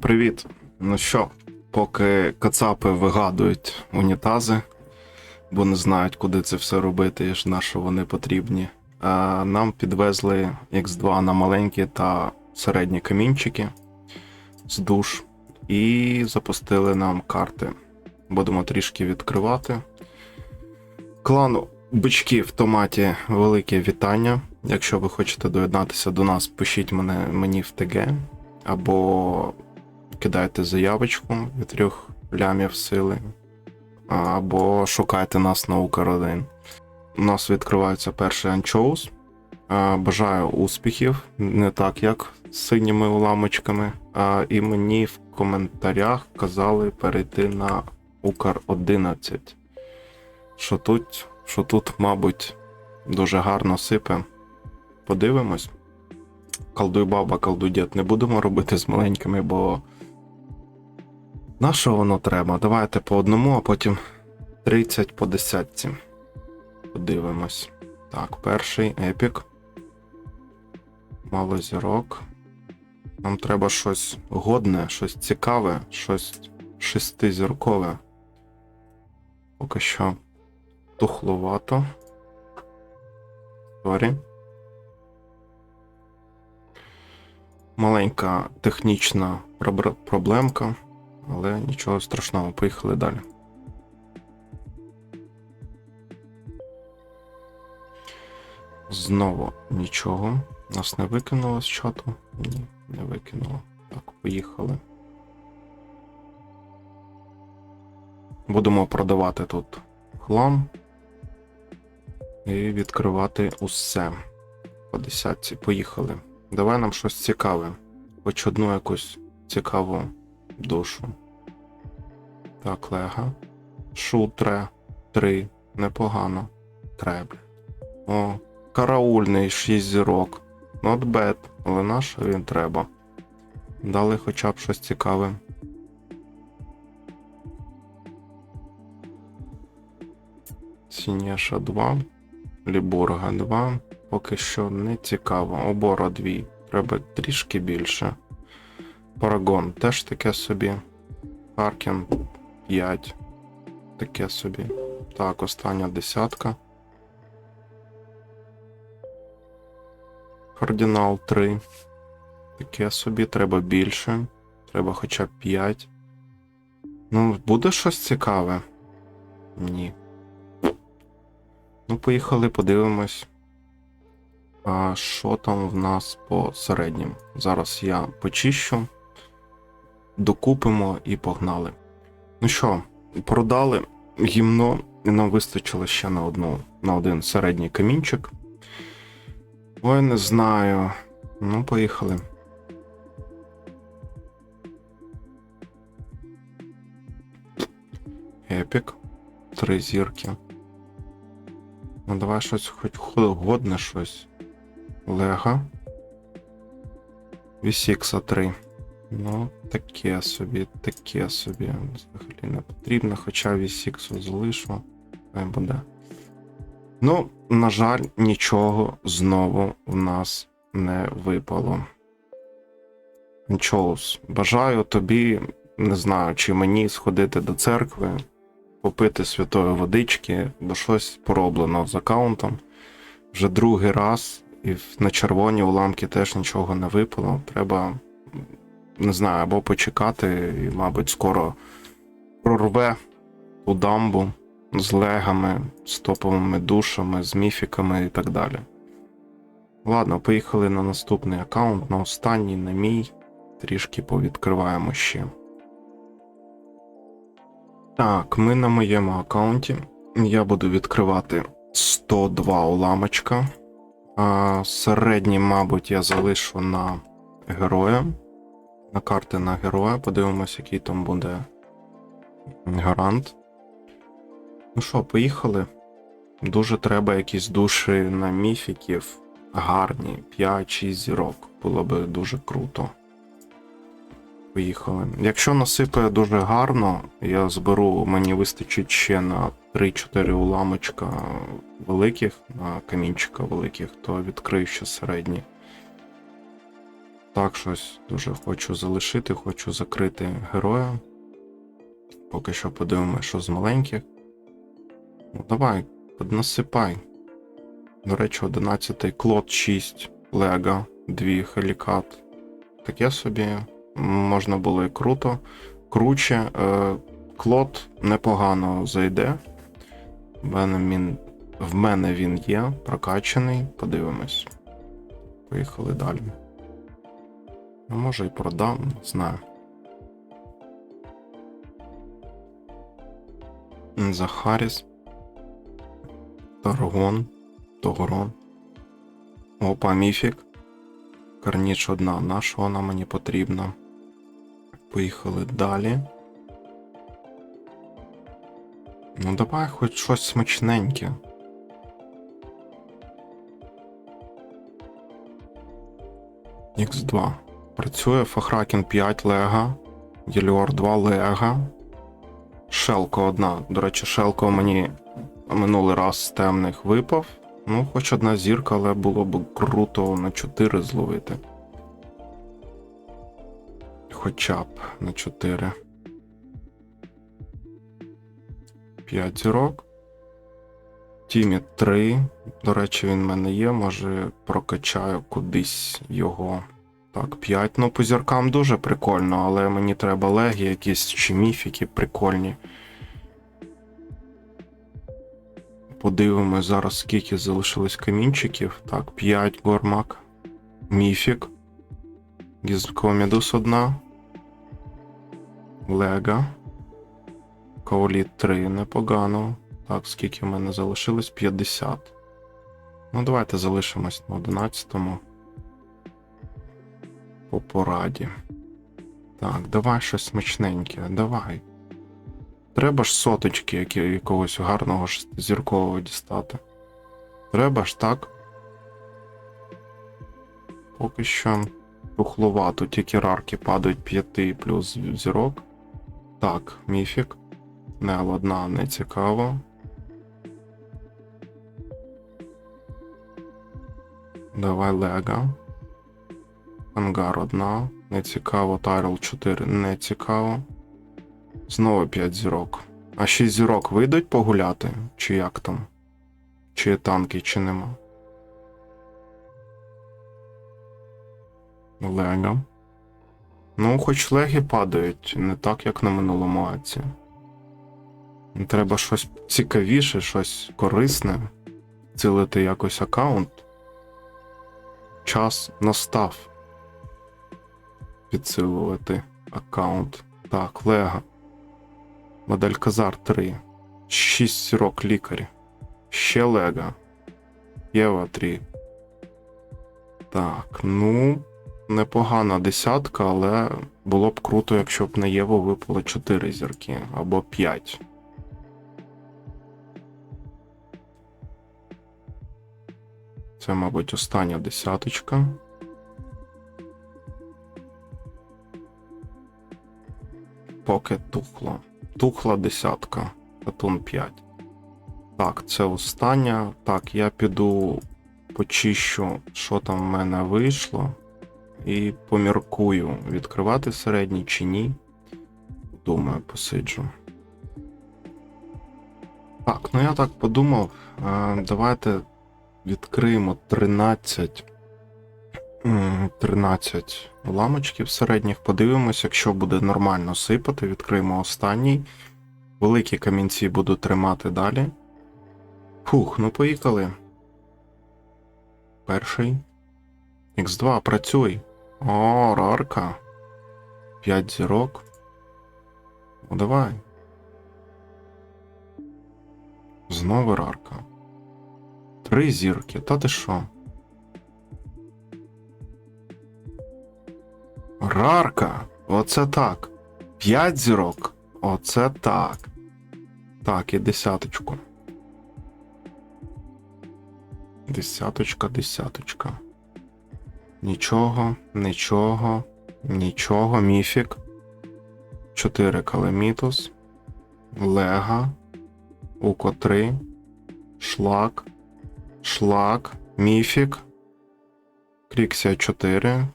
Привіт! Ну що, поки кацапи вигадують унітази, бо не знають, куди це все робити, і ж на що вони потрібні. Нам підвезли X2 на маленькі та середні камінчики з душ і запустили нам карти. Будемо трішки відкривати. Клану бички в томаті велике вітання. Якщо ви хочете доєднатися до нас, пишіть мене, мені в ТГ або кидайте заявочку від трьох лямів сили, або шукайте нас на Укр 1. У нас відкривається перший анчоус. Бажаю успіхів, не так як з синіми уламочками. І мені в коментарях казали перейти на Укр 11. Що тут, що тут, мабуть, дуже гарно сипе. Подивимось. Колдуй баба, колдуй дід. Не будемо робити з маленькими, бо. На що воно треба? Давайте по одному, а потім 30 по десятці. Подивимось. Так, перший епік. Мало зірок. Нам треба щось годне, щось цікаве, щось шестизіркове. Поки що тухловато. Сорі. Маленька технічна проблемка, але нічого страшного, поїхали далі. Знову нічого. Нас не викинуло з чату? Ні, не викинуло. Так, поїхали. Будемо продавати тут хлам і відкривати усе. По десятці. Поїхали. Давай нам щось цікаве. Хоч одну якусь цікаву душу. Так, лега. Шутре. Три. Непогано. Треба. О, караульний 6 зірок. Not bad, але на що він треба. Дали хоча б щось цікаве. Сінєша 2. Лібурга 2. Поки що не цікаво. Обора 2. Треба трішки більше. Парагон теж таке собі. Харкін 5. Таке собі. Так, остання десятка. Кардинал 3. Таке собі, треба більше. Треба хоча б 5. Ну, буде щось цікаве? Ні. Ну, поїхали, подивимось. А що там в нас по середнім? Зараз я почищу, докупимо і погнали. Ну що, продали гімно, і нам вистачило ще на одну, на один середній камінчик. Ой, не знаю. Ну, поїхали. Епік. Три зірки. Ну, давай щось хоч годне щось. Лега. Вісікса 3. Ну, таке собі, таке собі. Взагалі не потрібно, хоча Вісіксу залишу. Хай буде. Ну, на жаль, нічого знову в нас не випало. Чоус, бажаю тобі, не знаю, чи мені сходити до церкви, попити святої водички, бо щось пороблено з аккаунтом. Вже другий раз, і на червоні уламки теж нічого не випало. Треба, не знаю, або почекати, і, мабуть, скоро прорве у дамбу з легами, з топовими душами, з міфіками і так далі. Ладно, поїхали на наступний аккаунт, на останній, на мій. Трішки повідкриваємо ще. Так, ми на моєму аккаунті. Я буду відкривати 102 уламочка. А середній, мабуть, я залишу на героя. На карти на героя. Подивимось, який там буде гарант. Ну що, поїхали. Дуже треба якісь душі на міфіків. Гарні, 5-6 зірок. Було би дуже круто. Поїхали. Якщо насипає дуже гарно, я зберу, мені вистачить ще на 3-4 уламочка великих, на камінчика великих, то відкрию ще середні. Так щось дуже хочу залишити, хочу закрити героя. Поки що подивимося, що з маленьких. Ну давай, поднасипай. До речі, 11 клод 6 Лего, 2 Хелікат. Таке собі можна було і круто. Круче. Е, клод непогано зайде. В мене він є, прокачаний. Подивимось. Поїхали далі. А може і продам, не знаю. Захаріс. Таргон. Тогрон. Опа, міфік. Карніч одна. На що вона мені потрібна? Поїхали далі. Ну, давай хоч щось смачненьке. Х2. Працює Фахракен 5 Лега. Єліор 2 Лега. Шелко одна. До речі, Шелко мені минулий раз з темних випав. Ну, хоч одна зірка, але було б круто на 4 зловити. Хоча б на 4. 5 зірок. Тімі 3. До речі, він в мене є. Може прокачаю кудись його. Так, 5. Ну, по зіркам дуже прикольно, але мені треба легі, якісь чи міфіки прикольні. Подивимось зараз, скільки залишилось камінчиків. Так, 5 гормак. Міфік. Гізкомідус одна. Лега. Каоліт 3 непогано. Так, скільки в мене залишилось? 50. Ну, давайте залишимось на 11-му. По пораді. Так, давай щось смачненьке, давай. Треба ж соточки якогось гарного зіркового дістати. Треба ж так. Поки що тухловато, тільки рарки падають 5 плюс зірок. Так, міфік. Не одна, не цікаво. Давай Лега. Ангар одна. Не цікаво. Тайрл 4 не цікаво. Знову 5 зірок. А 6 зірок вийдуть погуляти? Чи як там? Чи є танки, чи нема? Лего. Ну, хоч леги падають, не так, як на минулому аці. Треба щось цікавіше, щось корисне. Цілити якось аккаунт. Час настав. Підсилувати аккаунт. Так, Лего. Модель Казар 3. 6 зірок лікарі. Ще Лего. Єва 3. Так, ну. Непогана десятка, але було б круто, якщо б на Єву випало 4 зірки або 5. Це, мабуть, остання десяточка. Поки тухло. Тухла десятка. Катун 5. Так, це остання. Так, я піду почищу, що там в мене вийшло. І поміркую, відкривати середній чи ні. Думаю, посиджу. Так, ну я так подумав. Е, Давайте відкриємо 13. М, 13 ламочків середніх. Подивимось, якщо буде нормально сипати, відкриємо останній. Великі камінці буду тримати далі. Фух, ну поїхали. Перший. Х2, працюй. О, рарка. 5 зірок. Ну давай. Знову рарка. Три зірки, та ти що? Рарка! Оце так. П'ять зірок. Оце так. Так, і десяточку. Десяточка, десяточка. Нічого, нічого, нічого, міфік. 4 калемітус. Лега. Уко 3. Шлак. Шлак. Міфік. Кріксія 4.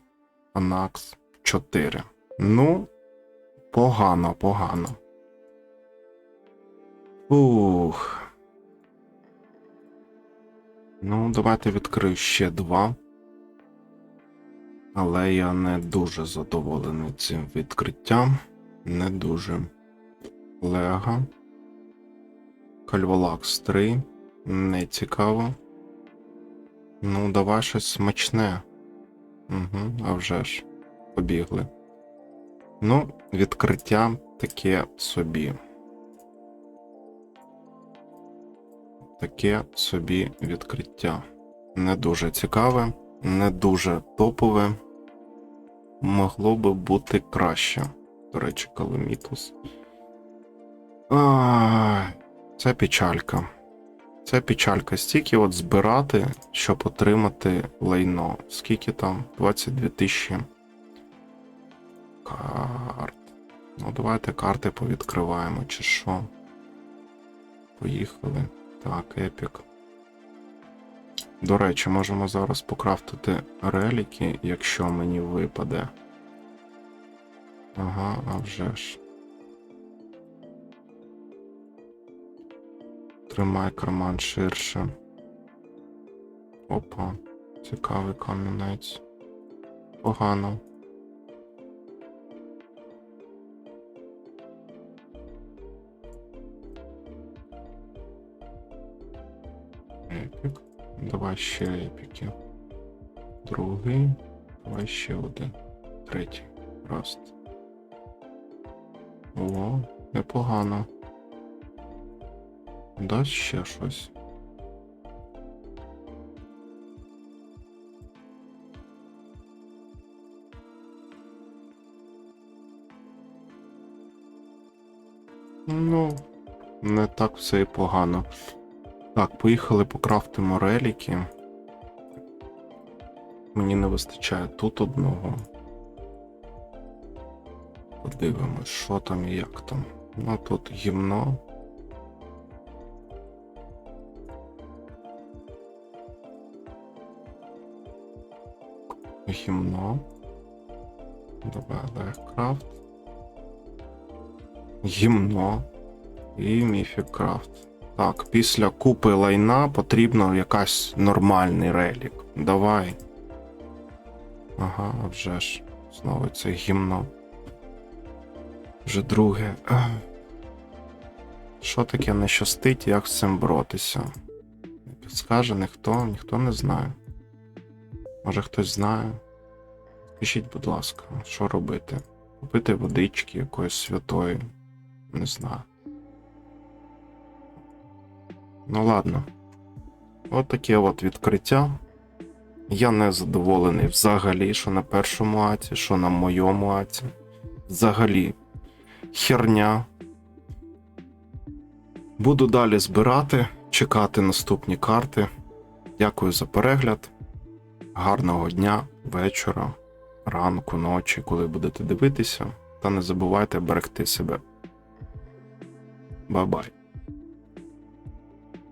Анакс 4. Ну, погано, погано. Ух. Ну, давайте відкрию ще два. Але я не дуже задоволений цим відкриттям. Не дуже. Лега. Кальволакс 3. Не цікаво. Ну, давай щось смачне. Угу, а вже ж. Побігли. Ну, відкриття таке собі. Таке собі відкриття. Не дуже цікаве, не дуже топове. Могло би бути краще. До речі, Каломітус. А, це печалька. Це печалька. Стільки от збирати, щоб отримати лайно. Скільки там? 22 тисячі карт. Ну, давайте карти повідкриваємо, чи що. Поїхали. Так, епік. До речі, можемо зараз покрафтити реліки, якщо мені випаде. Ага, а вже ж. Тримай карман ширше. Опа, цікавий камінець. Погано. Давай ще епіки. Другий. Давай ще один. Третій. Раст. О, непогано. Дасть ще щось. Ну, не так все і погано. Так, поїхали покрафтимо реліки. Мені не вистачає тут одного. Подивимось, що там і як там. Ну тут гімно. Гімно. Давай легкрафт. Гімно. І міфікрафт. Так, після купи лайна потрібно якась нормальний релік. Давай. Ага, вже ж. Знову це гімно. Вже друге. Що таке не щастить, як з цим боротися? Не Підскаже ніхто, ніхто не знає. Може хтось знає. Скажіть, будь ласка, що робити? Купити водички якоїсь святої. Не знаю. Ну ладно. От таке от відкриття. Я не задоволений взагалі, що на першому аті, що на моєму аті. Взагалі. Херня. Буду далі збирати, чекати наступні карти. Дякую за перегляд. Гарного дня, вечора, ранку, ночі, коли будете дивитися. Та не забувайте берегти себе. Бай-бай.